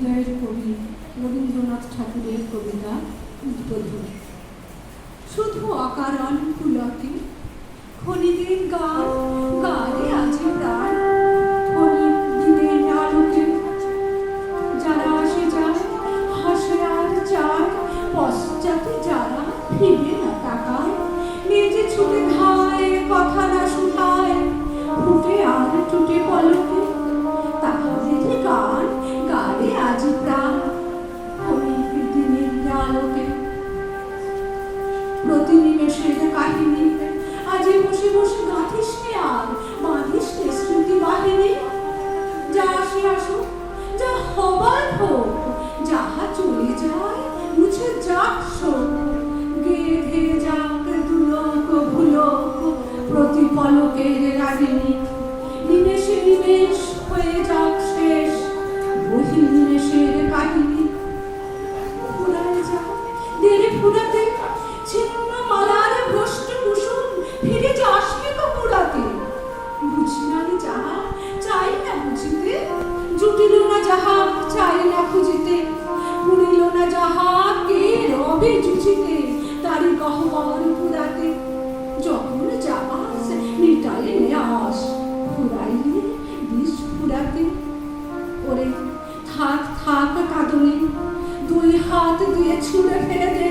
হৃদয়ের কবি রবীন্দ্রনাথ ঠাকুরের কবিতা উদ্বোধন। শুধু অকারণ ফুলকে খনিদের গান রাগিনী নিমেষে নিমেষ হয়ে ফুরাতে বুঝি চাই না বুঝিতে জুটিল না যাহা চাই না খুঁজিতে পুরিল না যাহা রবে জুচিতে তারি গহ্বর পুরাতে যখন যাবাস মিটালে নেয়াস ফুরাইলে বিষ ফুরাতে, ওরে থাক থাক কাঁদনি, দুই হাত দিয়ে ছুঁড়ে ফেলে দে,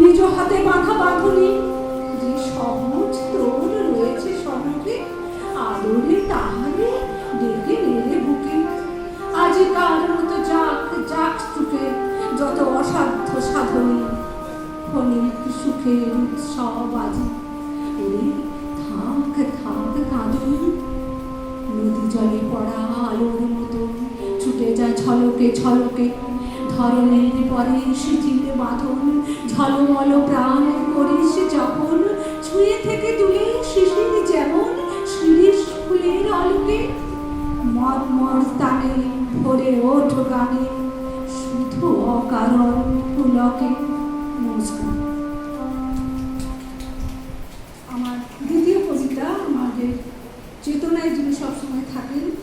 নিজ হাতে বাঁধা বাঁধনি। যে সহজ তোর রয়েছে সঙ্গে আদরে তাহারে ডেকে নেড়ে বুকে। আজ কার মতো যাক যাক সুখে, যত অসাধ্য সাধনী ক্ষণিক সুখের উৎসব আজি। ওরে নদী জলে পড়া আলোর মতো ছুটে যায় ছলকে ছলকে ধরনের পরে শিথিল বাঁধন, ঝলমল প্রাণ করিস যখন ছুঁয়ে থেকে দূরে শিশির যেমন শিরিষ ফুলের আলোকে। মর মর তানে ভরে ওঠো গানে, শুধু অকারণ পুলকে। নমস্কার। জিনিস সবসময় থাকেন।